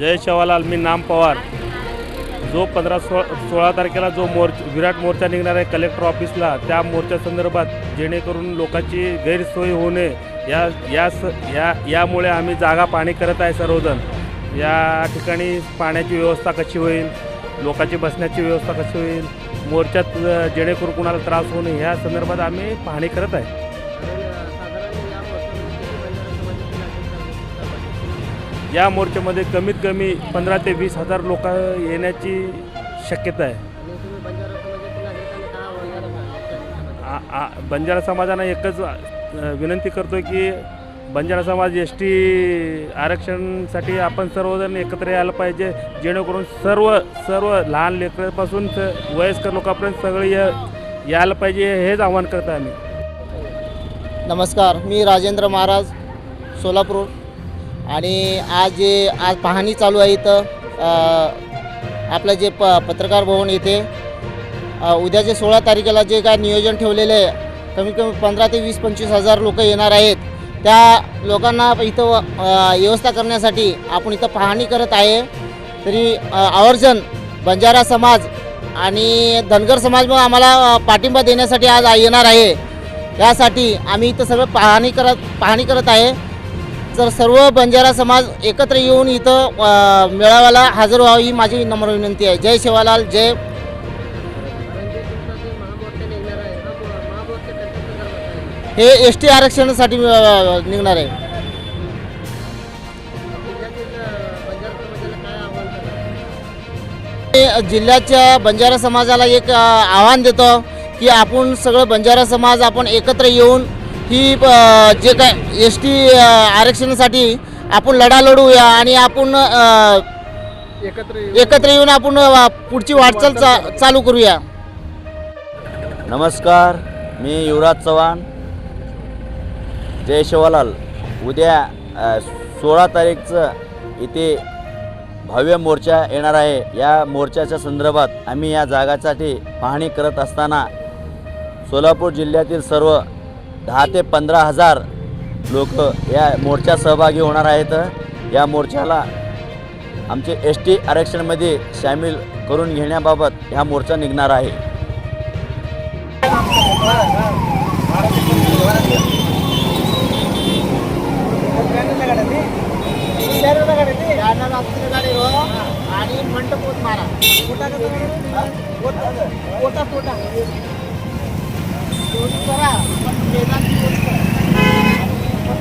जय शवालाल मी नाम पवार. जो पंधरा सोळा सोळा तारखेला जो मोर्च विराट मोर्चा निघणार आहे कलेक्टर ऑफिसला त्या मोर्चासंदर्भात जेणेकरून लोकांची गैरसोय होऊ नये. या या स या यामुळे आम्ही जागा पाणी करत आहे सर्वजण. या ठिकाणी पाण्याची व्यवस्था कशी होईल? लोकांची बसण्याची व्यवस्था कशी होईल? मोर्चात जेणेकरून कुणाला त्रास होऊ नये ह्या संदर्भात आम्ही पाहणी करत आहे. या मोर्चामध्ये कमीत कमी पंधरा ते वीस हजार लोक येण्याची शक्यता आहे. आ- आ- बंजारा समाजानं एकच विनंती करतो की बंजारा समाज एस टी आरक्षणसाठी आपण सर्वजण एकत्र यायला पाहिजे जेणेकरून सर्व सर्व लहान लेकरापासून स- वयस्कर लोकांपर्यंत सगळे या यायला पाहिजे हेच आव्हान करतो आम्ही. नमस्कार मी राजेंद्र महाराज सोलापूर. आणि आज जे आज पाहणी चालू आहे इथं आपलं जे प पत्रकार भवन येथे अ, उद्याचे सोळा तारखेला जे काय नियोजन ठेवलेलं आहे कमीत कमी पंधरा ते वीस पंचवीस हजार लोक येणार आहेत. त्या लोकांना इथं व्यवस्था करण्यासाठी आपण इथं पाहणी करत आहे. तरी आवर्जन बंजारा समाज आणि धनगर समाज मग आम्हाला पाठिंबा देण्यासाठी आज येणार आहे. यासाठी आम्ही इथं सगळं पाहणी करत पाहणी करत आहे. तर सर्व बंजारा समाज एकत्र येऊन इथं मेळाव्याला हजर व्हावी ही माझी नम्र विनंती आहे. जय शिवालाल जय हे एस टी आरक्षणासाठी निघणार आहे. जिल्ह्याच्या बंजारा समाजाला एक आव्हान देतो की आपण सगळं बंजारा समाज आपण एकत्र येऊन ही जे काय एस टी आरक्षणासाठी आपण लढा लढूया आणि आपण एकत्र येऊन आपण पुढची वाटचाल चा चालू करूया. नमस्कार मी युवराज चव्हाण. जय शिवालाल. उद्या सोळा तारीखचं इथे भव्य मोर्चा येणार आहे. या मोर्चाच्या संदर्भात आम्ही या जागासाठी पाहणी करत असताना सोलापूर जिल्ह्यातील सर्व दहा ते पंधरा हजार लोक या मोर्चात सहभागी होणार आहेत. या मोर्चाला आमचे एस टी आरक्षणमध्ये सामील करून घेण्याबाबत हा मोर्चा निघणार आहे. आणि मंट मारा.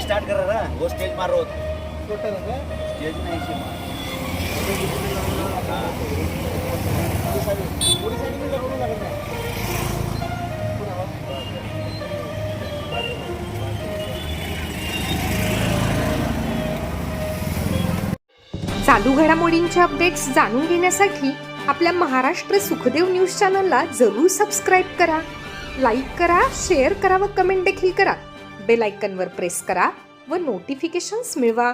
स्टार्ट करा ना. गो स्टेज मारो. स्टेज नाही चालू घडामोडींचे अपडेट्स जाणून घेण्यासाठी आपल्या महाराष्ट्र सुखदेव न्यूज चॅनलला जरूर सबस्क्राईब करा. लाईक करा शेअर करा व कमेंट देखील करा. बेल आयकनवर प्रेस करा व नोटिफिकेशन्स मिळवा.